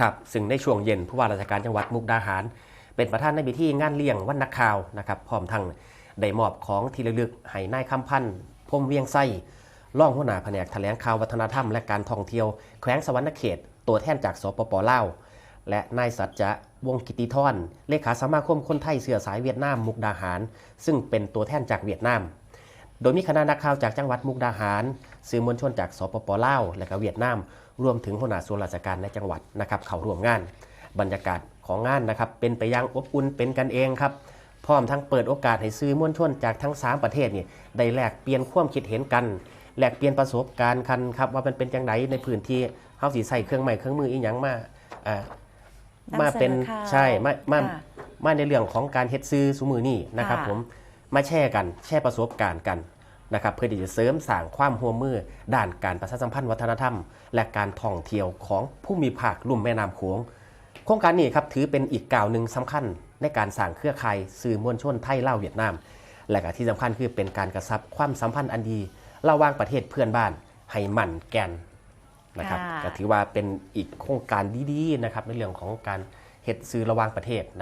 ครับซึ่งในช่วงเย็นผู้ว่าราชการจังหวัดมุกดาหาร เป็นประธานในพิธีงานเลี้ยงวันนักข่าวนะครับพร้อมทั้งได้มอบของที่ระลึกให้นายคำพันธ์พมเวียงไส้รองหัวหน้าแผนกแถลงข่าววัฒนธรรมและการท่องเที่ยวแขวงสวรรณเขต ตัวแทนจากสปปลาวและนายสัจจะวงกิติธรเลขาสมาคมคนไทยเสือสายเวียดนามมุกดาหาร ซึ่งเป็นตัวแทนจากเวียดนาม โดยมีคณะนักข่าวจากจังหวัดมุกดาหาร สื่อมวลชนจากสปปลาวและก็เวียดนาม รวมถึงหัวหน้าส่วนราชการในจังหวัดนะครับเข้าร่วมงาน บรรยากาศของงานนะครับเป็นไปอย่างอบอุ่นเป็นกันเองครับพร้อมทั้งเปิดโอกาสให้สื่อมวลชนจากทั้ง 3 ประเทศนี่ได้แลกเปลี่ยนความคิดเห็นกันแลกเปลี่ยนประสบการณ์กันครับว่ามันเป็นจังไดในพื้นที่เฮาสิใส่เครื่องไม้เครื่องมืออีหยังมาอ่านำมาเป็นเสนอข่าวใช่มามาค่ะมาในเรื่องของการเฮ็ดซื้อสุมือนี่นะครับค่ะผม มาแชร์กันแชร์ประสบการณ์กันนะครับเพื่อที่จะเสริมสร้างความร่วมมือ ด้านการประชาสัมพันธ์วัฒนธรรม และการท่องเที่ยวของผู้มีภาคลุ่มแม่น้ำโขงโครงการนี้ครับถือเป็นอีกก้าวหนึ่งสำคัญในการสร้างเครือข่ายสื่อมวลชนไทยเล่าวเวียดนาม และก็ที่สำคัญคือเป็นการกระชับความสัมพันธ์อันดีระหว่างประเทศเพื่อนบ้านให้มั่นแกนนะครับค่ะก็ถือว่าเป็นอีกโครงการดีๆนะครับในเรื่องของการเฮ็ดซื้อระหว่างประเทศ